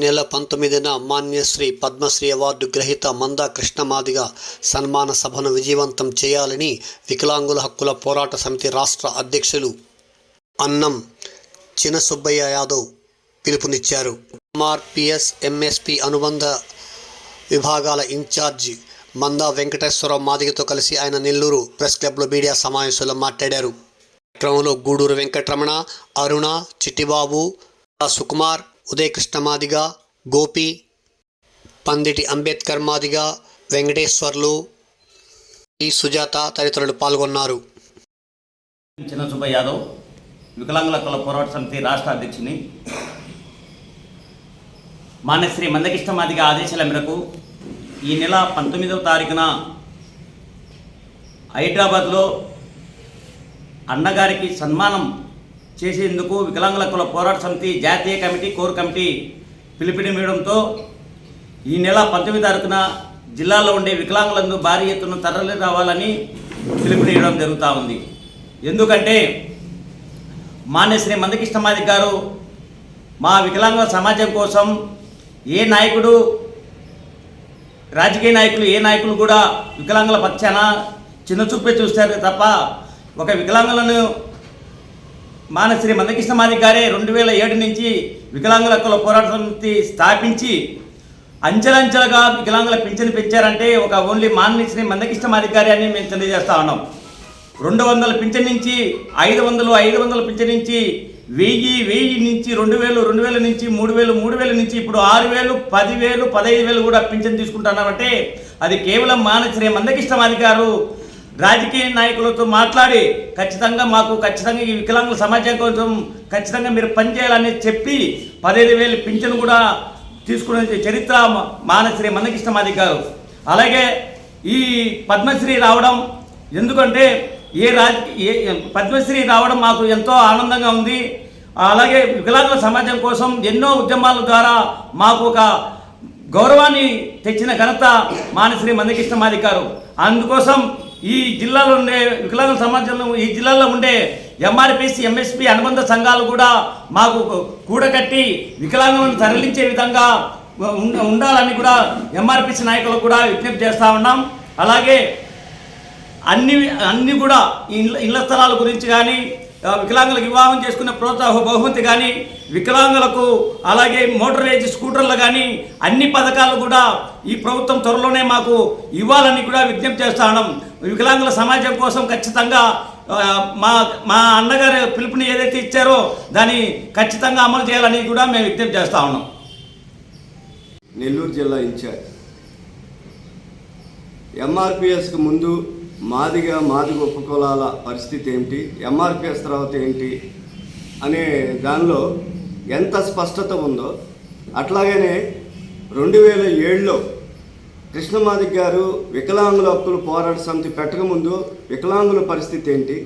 నెల పంతొమ్మిదిన మాన్యశ్రీ పద్మశ్రీ అవార్డు గ్రహీత మందా కృష్ణమాదిగ సన్మాన సభను విజయవంతం చేయాలని వికలాంగుల హక్కుల పోరాట సమితి రాష్ట్ర అధ్యక్షులు అన్నం చినసుబ్బయ్య యాదవ్ పిలుపునిచ్చారు. ఎంఆర్పిఎస్ ఎంఎస్పి అనుబంధ విభాగాల ఇన్ఛార్జి మందా వెంకటేశ్వరరావు మాదిగతో కలిసి ఆయన నెల్లూరు ప్రెస్ క్లబ్లో మీడియా సమావేశంలో మాట్లాడారు. క్రమంలో గూడూరు వెంకటరమణ అరుణ చిట్టిబాబు సుకుమార్ ఉదయకృష్ణ మాదిగా గోపి పందిటి అంబేద్కర్ మాదిగా వెంకటేశ్వర్లు ఈ సుజాత తదితరులు పాల్గొన్నారు. చిన్న సుబ్బయ్య యాదవ్ వికలాంగుల కుల పోరాట సమితి రాష్ట్ర అధ్యక్షుని. మాన్యశ్రీ మందకృష్ణ ఆదేశాల మేరకు ఈ నెల పంతొమ్మిదవ తారీఖున హైదరాబాద్లో అన్నగారికి సన్మానం చేసేందుకు వికలాంగుల కుల పోరాట సమితి జాతీయ కమిటీ కోర్ కమిటీ పిలుపునివ్వడంతో ఈ నెల పంతొమ్మిది తారీఖున జిల్లాలో ఉండే వికలాంగులందు భారీ ఎత్తున తరలి రావాలని పిలుపునివ్వడం జరుగుతూ ఉంది. ఎందుకంటే మాన్యశ్రీ మందకృష్ణమాది గారు మా వికలాంగుల సమాజం కోసం ఏ నాయకుడు రాజకీయ నాయకులు ఏ నాయకులు కూడా వికలాంగుల పక్షాన చిన్న చూపే చూస్తారు తప్ప ఒక వికలాంగులను మానశ్రీ మందకృష్ణమాది గారే రెండు వేల ఏడు నుంచి వికలాంగుల హక్కుల పోరాట సమితి స్థాపించి అంచెలంచెలుగా వికలాంగుల పింఛను పెంచారంటే ఒక ఓన్లీ మానశ్రీ మందకృష్ణమాది గారే అని మేము తెలియజేస్తా ఉన్నాం. రెండు వందల పింఛన్ నుంచి ఐదు వందలు ఐదు వందల పింఛన్ నుంచి వెయ్యి వెయ్యి నుంచి రెండు వేలు రెండు వేల నుంచి మూడు వేలు మూడు వేల నుంచి ఇప్పుడు ఆరు వేలు పదివేలు పదహైదు వేలు కూడా పింఛన్ తీసుకుంటున్నారంటే అది కేవలం మానశ్రీ మందకృష్ణమాది గారు రాజకీయ నాయకులతో మాట్లాడి ఖచ్చితంగా మాకు ఖచ్చితంగా ఈ వికలాంగుల సమాజం కోసం ఖచ్చితంగా మీరు పనిచేయాలని చెప్పి పదహైదు వేలు పింఛను కూడా తీసుకునే చరిత్ర మానశ్రీ మందకృష్ణమాది గారు అలాగే ఈ పద్మశ్రీ రావడం ఎందుకంటే ఏ రాజ ఏ పద్మశ్రీ రావడం మాకు ఎంతో ఆనందంగా ఉంది. అలాగే వికలాంగుల సమాజం కోసం ఎన్నో ఉద్యమాల ద్వారా మాకు ఒక గౌరవాన్ని తెచ్చిన ఘనత మానశ్రీ మందకృష్ణమాది గారు అందుకోసం ఈ జిల్లాలో ఉండే వికలాంగుల సమాజంలో ఈ జిల్లాలో ఉండే ఎంఆర్పిసి ఎంఎస్పి అనుబంధ సంఘాలు కూడా మాకు కూడగట్టి వికలాంగులను తరలించే విధంగా ఉండ- ఉండాలని కూడా ఎంఆర్పిసి నాయకులకు కూడా విజ్ఞప్తి చేస్తూ ఉన్నాం. అలాగే అన్ని అన్ని కూడా ఈ ఇళ్ళ ఇళ్ళ స్థలాల గురించి కానీ వికలాంగులకు వివాహం చేసుకునే ప్రోత్సాహ బహుమతి కానీ వికలాంగులకు అలాగే మోటార్ వేజ్ స్కూటర్లు కానీ అన్ని పథకాలు కూడా ఈ ప్రభుత్వం త్వరలోనే మాకు ఇవ్వాలని కూడా విజ్ఞప్తి చేస్తా ఉన్నాం. వికలాంగుల సమాజం కోసం ఖచ్చితంగా మా మా అన్నగారు పిలుపుని ఏదైతే ఇచ్చారో దాన్ని ఖచ్చితంగా అమలు చేయాలని కూడా మేము విజ్ఞప్తి చేస్తా ఉన్నాం. నెల్లూరు జిల్లా ఇన్ఛార్జ్. ఎంఆర్పిఎస్కి ముందు మాదిగా మాదిగ ఉపకులాల పరిస్థితి ఏమిటి ఎంఆర్పిఎస్ తర్వాత ఏంటి? అనే దానిలో ఎంత స్పష్టత ఉందో అట్లాగనే రెండు వేల ఏడులో కృష్ణమాదిక్ గారు వికలాంగుల హక్కుల పోరాట సమితి పెట్టకముందు వికలాంగుల పరిస్థితి ఏంటి?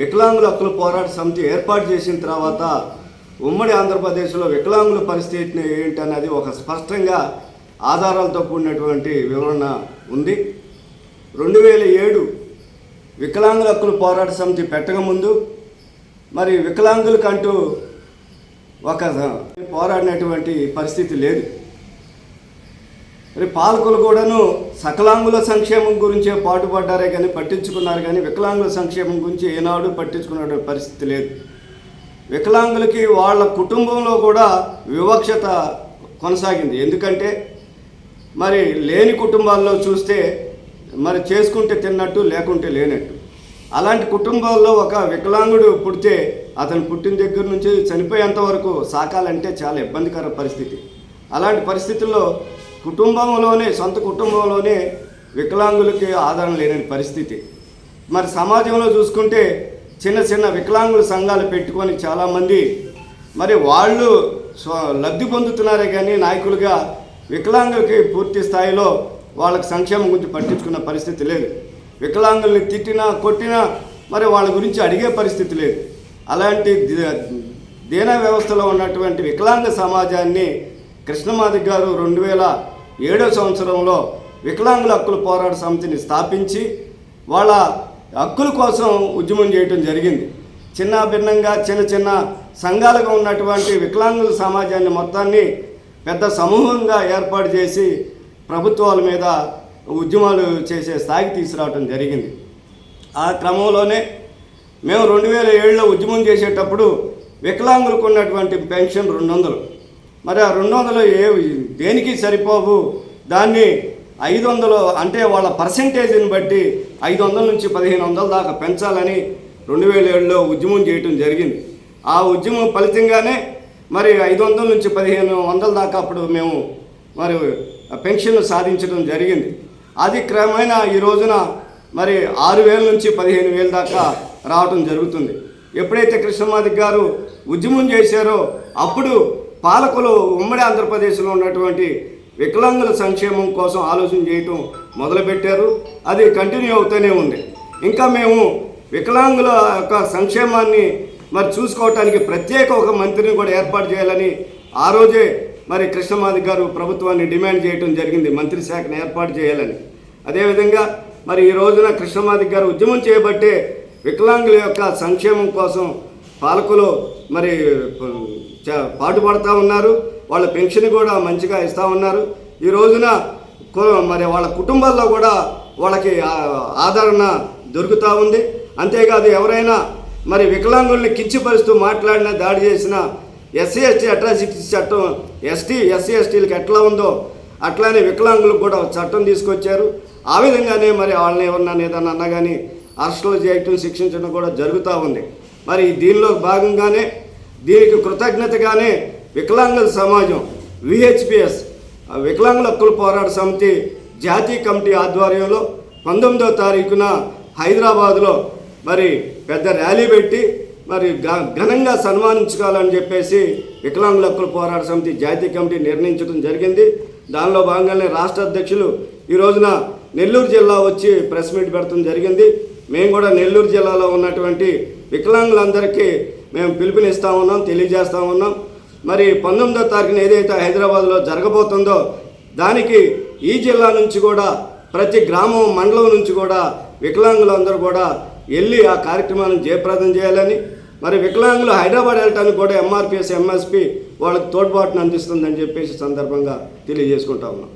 వికలాంగుల హక్కుల పోరాట సమితి ఏర్పాటు చేసిన తర్వాత ఉమ్మడి ఆంధ్రప్రదేశ్లో వికలాంగుల పరిస్థితి ఏంటి అనేది ఒక స్పష్టంగా ఆధారాలతో కూడినటువంటి వివరణ ఉంది. రెండు వేల ఏడు వికలాంగుల హక్కుల పోరాట సమితి పెట్టకముందు మరి వికలాంగులకంటూ ఒక పోరాడినటువంటి పరిస్థితి లేదు. మరి పాలకులు కూడాను సకలాంగుల సంక్షేమం గురించే పాటుపడ్డారే కానీ పట్టించుకున్నారు కానీ వికలాంగుల సంక్షేమం గురించి ఏనాడు పట్టించుకున్న పరిస్థితి లేదు. వికలాంగులకి వాళ్ళ కుటుంబంలో కూడా వివక్షత కొనసాగింది. ఎందుకంటే మరి లేని కుటుంబాల్లో చూస్తే మరి చేసుకుంటే తిన్నట్టు లేకుంటే లేనట్టు. అలాంటి కుటుంబాల్లో ఒక వికలాంగుడు పుడితే అతను పుట్టిన దగ్గర నుంచి చనిపోయేంత వరకు సాకాలంటే చాలా ఇబ్బందికర పరిస్థితి. అలాంటి పరిస్థితుల్లో కుటుంబంలోనే సొంత కుటుంబంలోనే వికలాంగులకి ఆదరణ లేని పరిస్థితి. మరి సమాజంలో చూసుకుంటే చిన్న చిన్న వికలాంగుల సంఘాలు పెట్టుకొని చాలామంది మరి వాళ్ళు లబ్ధి పొందుతున్నారే కానీ నాయకులుగా వికలాంగులకి పూర్తి స్థాయిలో వాళ్ళకి సంక్షేమం గురించి పట్టించుకున్న పరిస్థితి లేదు. వికలాంగుల్ని తిట్టినా కొట్టినా మరి వాళ్ళ గురించి అడిగే పరిస్థితి లేదు. అలాంటి దీన వ్యవస్థలో ఉన్నటువంటి వికలాంగ సమాజాన్ని కృష్ణమాది గారు రెండు వేల ఏడో సంవత్సరంలో వికలాంగుల హక్కుల పోరాట సమితిని స్థాపించి వాళ్ళ హక్కుల కోసం ఉద్యమం చేయటం జరిగింది. చిన్న భిన్నంగా చిన్న చిన్న సంఘాలుగా ఉన్నటువంటి వికలాంగుల సమాజాన్ని మొత్తాన్ని పెద్ద సమూహంగా ఏర్పాటు చేసి ప్రభుత్వాల మీద ఉద్యమాలు చేసే స్థాయికి తీసుకురావడం జరిగింది. ఆ క్రమంలోనే మేము రెండు వేల ఏడులో ఉద్యమం చేసేటప్పుడు వికలాంగులకు ఉన్నటువంటి పెన్షన్ రెండు వందలు. మరి ఆ రెండు వందలు ఏ దేనికి సరిపోవు? దాన్ని ఐదు వందలు అంటే వాళ్ళ పర్సంటేజీని బట్టి ఐదు వందల నుంచి పదిహేను వందల దాకా పెంచాలని రెండు వేల ఏడులో ఉద్యమం చేయటం జరిగింది. ఆ ఉద్యమం ఫలితంగానే మరి ఐదు వందల నుంచి పదిహేను వందల దాకా అప్పుడు మేము మరి పెన్షన్ సాధించడం జరిగింది. అది క్రమేణ ఈ రోజున మరి ఆరు వేల నుంచి పదిహేను వేల దాకా రావటం జరుగుతుంది. ఎప్పుడైతే కృష్ణమాదిక్ గారు ఉద్యమం చేశారో అప్పుడు పాలకులు ఉమ్మడి ఆంధ్రప్రదేశ్లో ఉన్నటువంటి వికలాంగుల సంక్షేమం కోసం ఆలోచన చేయటం మొదలుపెట్టారు. అది కంటిన్యూ అవుతూనే ఉంది. ఇంకా మేము వికలాంగుల యొక్క సంక్షేమాన్ని మరి చూసుకోవటానికి ప్రత్యేక ఒక మంత్రిని కూడా ఏర్పాటు చేయాలని ఆ రోజే మరి కృష్ణమాది గారు ప్రభుత్వాన్ని డిమాండ్ చేయడం జరిగింది. మంత్రి శాఖను ఏర్పాటు చేయాలని. అదేవిధంగా మరి ఈ రోజున కృష్ణమాది గారు ఉద్యమం చేయబట్టే వికలాంగుల యొక్క సంక్షేమం కోసం పాలకులు మరి చ- పాటుపడతా ఉన్నారు. వాళ్ళ పెన్షన్ కూడా మంచిగా ఇస్తూ ఉన్నారు. ఈ రోజున మరి వాళ్ళ కుటుంబాల్లో కూడా వాళ్ళకి ఆదరణ దొరుకుతూ ఉంది. అంతేకాదు ఎవరైనా మరి వికలాంగుల్ని కించిపరుస్తూ మాట్లాడిన దాడి చేసిన ఎస్సీ ఎస్టీ అట్రాసిటీ చట్టం ఎస్టీ ఎస్సీ ఎస్టీలకు ఎట్లా ఉందో అట్లానే వికలాంగులకు కూడా చట్టం తీసుకొచ్చారు. ఆ విధంగానే మరి వాళ్ళని ఎవరన్నా ఏదన్నా అన్నా కానీ అరెస్టులు చేయటం శిక్షించడం కూడా జరుగుతూ ఉంది. మరి దీనిలో భాగంగానే దీనికి కృతజ్ఞతగానే వికలాంగుల సమాజం విహెచ్పిఎస్ వికలాంగుల హక్కుల పోరాట సమితి జాతీయ కమిటీ ఆధ్వర్యంలో పంతొమ్మిదవ తారీఖున హైదరాబాదులో మరి పెద్ద ర్యాలీ పెట్టి మరి ఘనంగా సన్మానించుకోవాలని చెప్పేసి వికలాంగుల హక్కుల పోరాట సమితి జాతీయ కమిటీ నిర్ణయించడం జరిగింది. దానిలో భాగంగానే రాష్ట్ర అధ్యక్షులు ఈ రోజున నెల్లూరు జిల్లా వచ్చి ప్రెస్ మీట్ పెడతాం జరిగింది. మేము కూడా నెల్లూరు జిల్లాలో ఉన్నటువంటి వికలాంగులందరికీ మేము పిలుపునిస్తా ఉన్నాం తెలియజేస్తా ఉన్నాం. మరి పంతొమ్మిదో తారీఖున ఏదైతే హైదరాబాద్లో జరగబోతుందో దానికి ఈ జిల్లా నుంచి కూడా ప్రతి గ్రామం మండలం నుంచి కూడా వికలాంగులందరూ కూడా వెళ్ళి ఆ కార్యక్రమాన్ని జయప్రదం చేయాలని మరి వికలాంగులు హైదరాబాద్ వెళ్ళటానికి కూడా ఎంఆర్పిఎస్ ఎంఎస్పి వాళ్ళకి తోడ్పాటును అందిస్తుందని చెప్పేసి సందర్భంగా తెలియజేసుకుంటా ఉన్నాం.